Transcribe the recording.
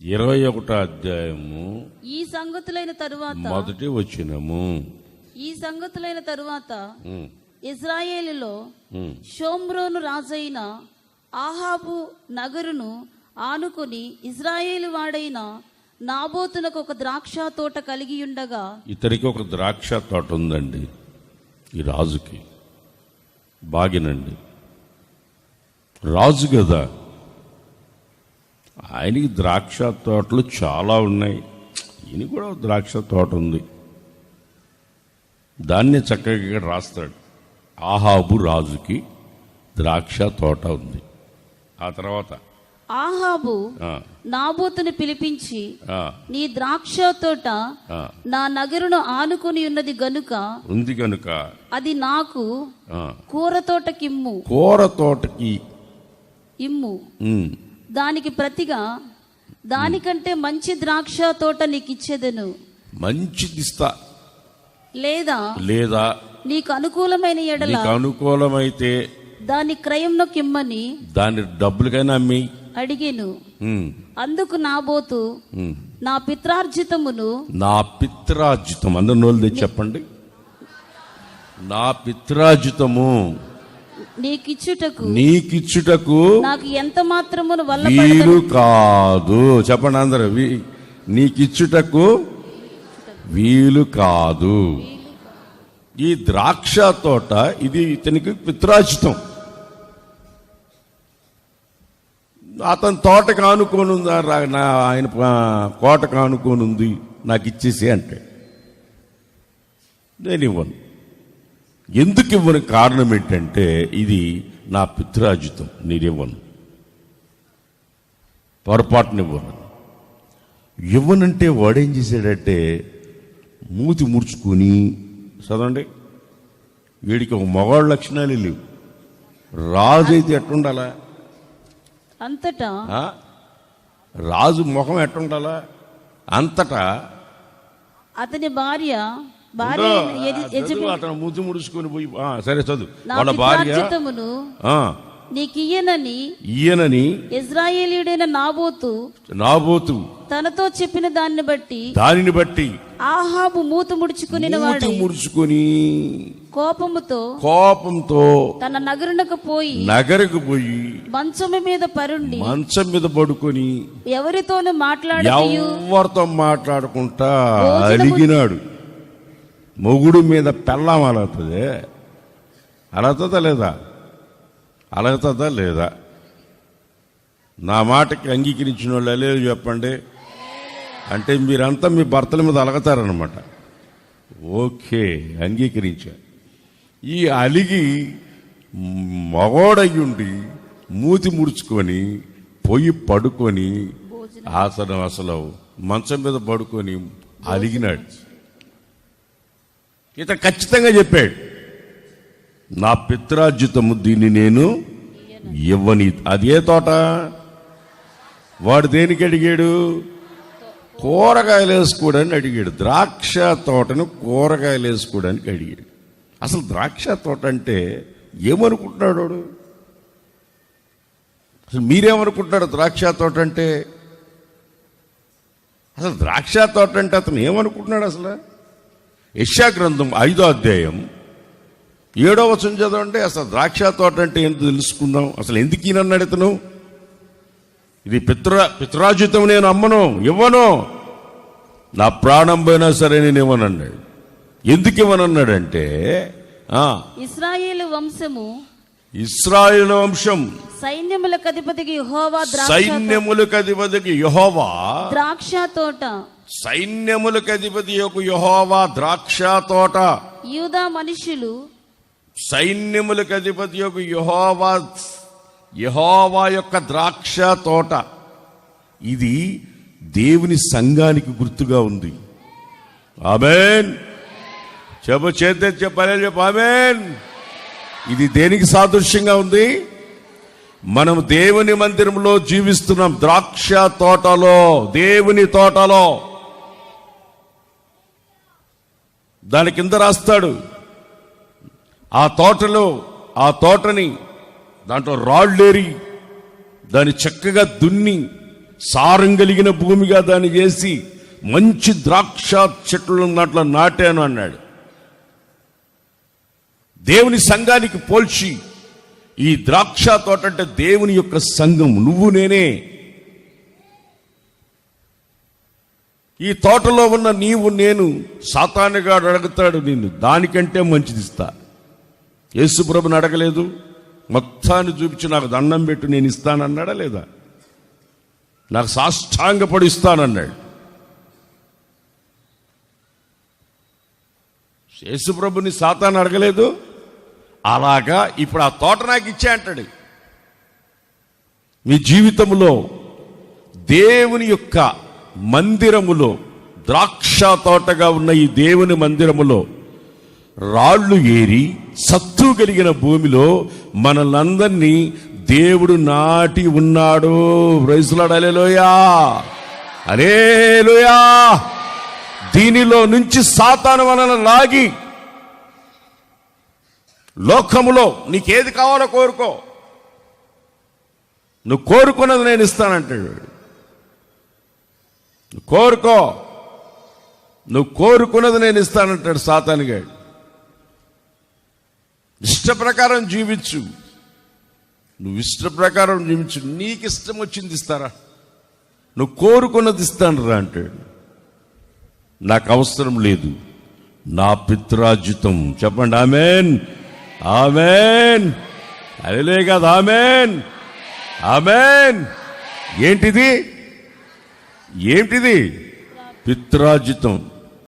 ఇరవై ఒకటో అధ్యాయము ఈ సంగతులైన తరువాత మొదటి వచ్చినము ఈ సంగతులైన తరువాత ఇజ్రాయేలులో. షోమ్రోను రాజైన ఆహాబు నగరును ఆనుకొని ఇజ్రాయేలు వాడైన నాబోతునకు ఒక ద్రాక్ష తోట కలిగి ఉండగా ఇతనికి ఒక ద్రాక్ష తోట ఉందండి ఈ రాజుకి. బాగినండి. రాజు కదా ఆయనకి ద్రాక్ష తోటలు చాలా ఉన్నాయి. ఈయన కూడా ద్రాక్ష తోట ఉంది. దాన్ని చక్కగా రాస్తాడు. ఆహాబు రాజుకి ద్రాక్ష తోట ఉంది. ఆ తర్వాత ఆహాబు నాబోతుని పిలిపించి నీ ద్రాక్ష తోట నా నగరును ఆనుకొని ఉన్నది గనుక ఉంది కనుక అది నాకు కూర తోటకిమ్ము. కూర తోటకి ఇమ్ము. దానికి ప్రతిగా దానికంటే మంచి ద్రాక్ష తోట నీకు ఇచ్చేదను మంచిది ఇస్తా లేదా లేదా నీకు అనుకూలమైన ఎడల నీకు అనుకూలమైతే దాని క్రయంలో కిమ్మని దాని డబ్బులకైనా అమ్మి అడిగేను. అందుకు నాబోతు ఉమ్. నా పిత్రార్జితమును నా పిత్రార్జితం అందరు నోళ్ళు తెచ్చి చెప్పండి. నా పిత్రార్జితము నీకిచ్చుటకు నీకిచ్చుటకు నాకు ఎంత మాత్రమును వల్ల వీలు కాదు. చెప్పండి అందరు. వీ- నీకిచ్చుటకు వీలు కాదు. ఈ ద్రాక్ష తోట ఇది ఇతనికి పిత్రాజితం అతని తోట కానుకోనుందా నా ఆయన కోట కానుకోనుంది నాకు ఇచ్చేసి అంటే. నేను ఇవ్వను. ఎందుకు ఇవ్వని కారణం ఏంటంటే ఇది నా పిత్రాజితం నేను ఇవ్వను. పొరపాటున ఇవ్వను. ఇవ్వనంటే వాడేం చేశాడంటే మూతి ముడుచుకొని చదవండి. వీడికి ఒక మగవాళ్ళ లక్షణాలు లేవు. రాజు అయితే ఎట్టుండాలా? అంతటా? రాజు ముఖం ఎట్టుండాలా? అంతటా? అతని భార్య అతను మూతి ముడుచుకొని పోయి సరే చదువు. వాళ్ళ భార్య ఆ, నీకియ్యనని ఈయనని ఇజ్రాయేలీయుడైన నాబోతు నాబోతు తనతో చెప్పిన దాన్ని బట్టి దానిని బట్టి ఆహాబు మూత ముడుచుకుని మూతి ముడుచుకొని కోపముతో కోపంతో తన నగరునకు పోయి నగరకు పోయి మంచము మీద పరుండి మంచం మీద పడుకొని ఎవరితోనూ మాట్లాడతీయు ఎవరితో మాట్లాడుకుంటా అలిగినాడు. మొగుడు మీద పెళ్ళాం అలవుతుంది అలవుతుందా లేదా? అలవుతుందా లేదా? నా మాటకి అంగీకరించిన వాళ్ళు అలేదు చెప్పండి. అంటే మీరంతా మీ భర్తల మీద అలగతారనమాట ఓకే అంగీకరించా. ఈ అలిగి మగోడయ్యుండి మూతి ముడుచుకొని పొయ్యి పడుకొని ఆసనం అసలు మంచం మీద పడుకొని అలిగినాడు. ఇతను ఖచ్చితంగా చెప్పాడు. నా పిత్రార్జితము దీన్ని నేను ఇవ్వని అదే తోట. వాడు దేనికి అడిగాడు? కూరగాయలు వేసుకోవడానికి అడిగాడు. ద్రాక్ష తోటను కూరగాయలు వేసుకోవడానికి అడిగాడు. అసలు ద్రాక్ష తోట అంటే ఏమనుకుంటున్నాడు వాడు? అసలు మీరేమనుకుంటున్నాడు ద్రాక్ష తోట అంటే? అసలు ద్రాక్ష తోట అంటే అతను ఏమనుకుంటున్నాడు అసలు? యశా గ్రంథం ఐదో అధ్యాయం ఏడో వచనం చదవండి అసలు ద్రాక్ష తోట అంటే ఏంటో తెలుసుకుందాం. అసలు ఎందుకు ఈయనన్నాడు ఇతను ఇది పిత్ర పిత్రాజితం నేను అమ్మను ఇవ్వను. నా ప్రాణం పోయినా సరే నేను ఇవ్వనన్నాడు. ఎందుకు ఇవ్వనన్నాడంటే ఆ, ఇస్రాయేలు వంశము ఇస్రాయేల్ వంశం. సైన్యములకు అధిపతికి యెహోవా సైన్యములకు అధిపతికి యహోవా? ద్రాక్ష తోట. సైన్యములకు అధిపతి యొక్క యహోవా ద్రాక్ష తోట. యూదా మనుషులు సైన్యములకు అధిపతి యొక్క యహోవా యహోవా యొక్క ద్రాక్ష తోట. ఇది దేవుని సంఘానికి గుర్తుగా ఉంది. ఆమెన్. చెప్ప చేతే చెప్పలే చెప్ప ఆమెన్. ఇది దేనికి సాదృశ్యంగా ఉంది? మనం దేవుని మందిరంలో జీవిస్తున్నాం ద్రాక్ష తోటలో దేవుని తోటలో. దాని కింద రాస్తాడు ఆ తోటలో ఆ తోటని దాంట్లో రాళ్ళేరి దాన్ని చక్కగా దున్ని సారం కలిగిన భూమిగా దాన్ని చేసి మంచి ద్రాక్ష చెట్లు దాంట్లో నాటాను అన్నాడు. దేవుని సంఘానికి పోల్చి ఈ ద్రాక్ష తోట అంటే దేవుని యొక్క సంఘం నువ్వు నేనే. ఈ తోటలో ఉన్న నీవు నేను సాతానుగాడు అడుగుతాడు నిన్ను దానికంటే మంచిది ఇస్తా. యేసుప్రభుని అడగలేదు మొత్తాన్ని చూపించి నాకు దండం పెట్టు నేను ఇస్తానన్నాడా లేదా? నాకు సాష్టాంగపడి ఇస్తానన్నాడు. యేసుప్రభుని సాతాను అడగలేదు. అలాగా ఇప్పుడు ఆ తోట నాకు ఇచ్చే అంటాడు. మీ జీవితంలో దేవుని యొక్క మందిరములో ద్రాక్ష తోటగా ఉన్న ఈ దేవుని మందిరములో రాళ్ళు ఏరి సత్తు కలిగిన భూమిలో మనలందరినీ దేవుడు నాటి ఉన్నాడు. రైసులాడు అలేలోయా అలేలోయా దీనిలో నుంచి సాతాను మనల్ని లాగి లోకములో నీకేది కావాలో కోరుకో. నువ్వు కోరుకున్నది నేను ఇస్తానంటాడు. నువ్వు కోరుకో. నువ్వు కోరుకున్నది నేను ఇస్తానంటాడు సాతానుగాడు. ఇష్ట ప్రకారం జీవించు. నువ్వు ఇష్ట ప్రకారం జీవించు. నీకు ఇష్టం వచ్చింది ఇస్తారా? నువ్వు కోరుకున్నది ఇస్తాను రా అంటాడు. నాకు అవసరం లేదు. నా పిత్రాజితం చెప్పండి ఆమెన్. ఆమెన్. అదిలే కాదు ఆమెన్. ఆమెన్. ఏంటిది? ఏంటిది? పిత్రాజితం